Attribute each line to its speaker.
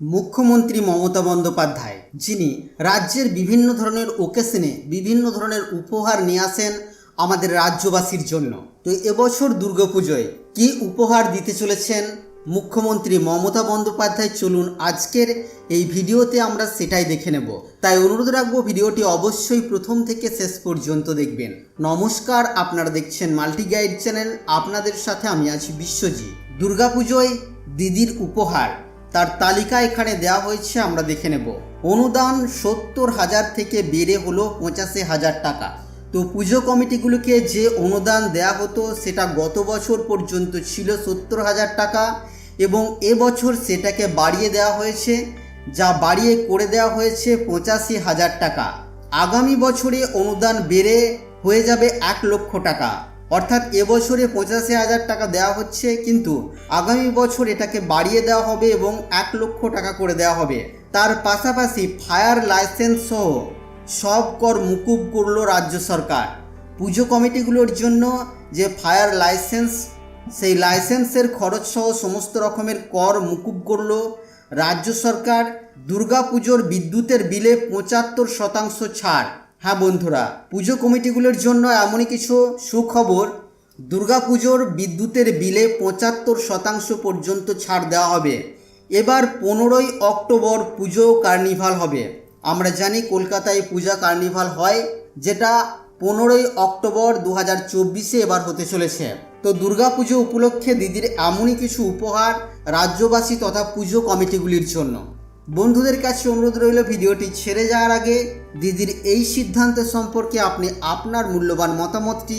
Speaker 1: মুখ্যমন্ত্রী মমতা বন্দ্যোপাধ্যায়, যিনি রাজ্যের বিভিন্ন ধরনের ওকেশনে বিভিন্ন ধরনের উপহার নিয়ে আসেন আমাদের রাজ্যবাসীর জন্য। তো এবছর দুর্গাপুজোয় কি উপহার দিতে চলেছেন মুখ্যমন্ত্রী মমতা বন্দ্যোপাধ্যায়? চলুন আজকের এই ভিডিওতে আমরা সেটাই দেখে নেব। তাই অনুরোধ রাখব ভিডিওটি অবশ্যই প্রথম থেকে শেষ পর্যন্ত দেখবেন। নমস্কার, আপনারা দেখছেন মাল্টি গাইড চ্যানেল। আপনাদের সাথে আমি আছি বিশ্বজিৎ। দুর্গাপুজোয় দিদির উপহার। তার তালিকা এখানে দেওয়া হয়েছে, আমরা দেখে নেব। অনুদান সত্তর হাজার থেকে বেড়ে হলো পঁচাশি হাজার টাকা। তো পুজো কমিটিগুলোকে যে অনুদান দেয়া হতো, সেটা গত বছর পর্যন্ত ছিল সত্তর হাজার টাকা এবং এবছর সেটাকে বাড়িয়ে দেওয়া হয়েছে, যা বাড়িয়ে করে দেওয়া হয়েছে পঁচাশি হাজার টাকা। আগামী বছরে অনুদান বেড়ে হয়ে যাবে এক লক্ষ টাকা। অর্থাৎ এবছরে পঁচাশি হাজার টাকা দেওয়া হচ্ছে, কিন্তু আগামী বছর এটাকে বাড়িয়ে দেওয়া হবে এবং এক লক্ষ টাকা করে দেওয়া হবে। তার পাশাপাশি ফায়ার লাইসেন্স সহ সব কর মুকুব করল রাজ্য সরকার। পুজো কমিটিগুলোর জন্য যে ফায়ার লাইসেন্স, সেই লাইসেন্সের খরচ সহ সমস্ত রকমের কর মুকুব করল রাজ্য সরকার। দুর্গাপুজোর বিদ্যুতের বিলে পঁচাত্তর শতাংশ ছাড়। হ্যাঁ বন্ধুরা, পুজো কমিটিগুলোর জন্য এমনই কিছু সুখবর। দুর্গাপুজোর বিদ্যুতের বিলে পঁচাত্তর শতাংশ পর্যন্ত ছাড় দেওয়া হবে। এবার পনেরোই অক্টোবর পুজো কার্নিভাল হবে। আমরা জানি কলকাতায় পূজা কার্নিভাল হয়, যেটা পনেরোই অক্টোবর দু হাজার চব্বিশে এবার হতে চলেছে। তো দুর্গাপুজো উপলক্ষে দিদির এমনই কিছু উপহার রাজ্যবাসী তথা পুজো কমিটিগুলির জন্য। বন্ধুদের কাছে অনুরোধ রইল ভিডিওটি ছেড়ে যাওয়ার আগে দিদির এই সিদ্ধান্ত সম্পর্কে আপনি আপনার মূল্যবান মতামতটি